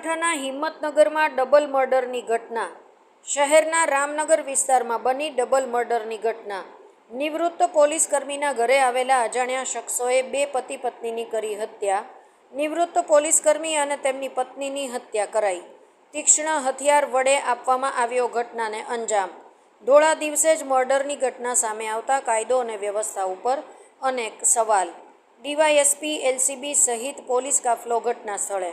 બનાસકાંઠાના હિંમતનગરમાં ડબલ મર્ડરની ઘટના. શહેરના રામનગર વિસ્તારમાં બની ડબલ મર્ડરની ઘટના. નિવૃત્ત પોલીસ કર્મીના ઘરે આવેલા અજાણ્યા શખ્સોએ બે પતિ પત્નીની કરી હત્યા. નિવૃત્ત પોલીસ કર્મી અને તેમની પત્નીની હત્યા કરાઈ. તીક્ષ્ણ હથિયાર વડે આપવામાં આવ્યો ઘટનાને અંજામ. ધોળા દિવસે જ મર્ડરની ઘટના સામે આવતા કાયદો અને વ્યવસ્થા ઉપર અનેક સવાલ. ડીવાયએસપી, એલસીબી સહિત પોલીસ કાફલો ઘટના સ્થળે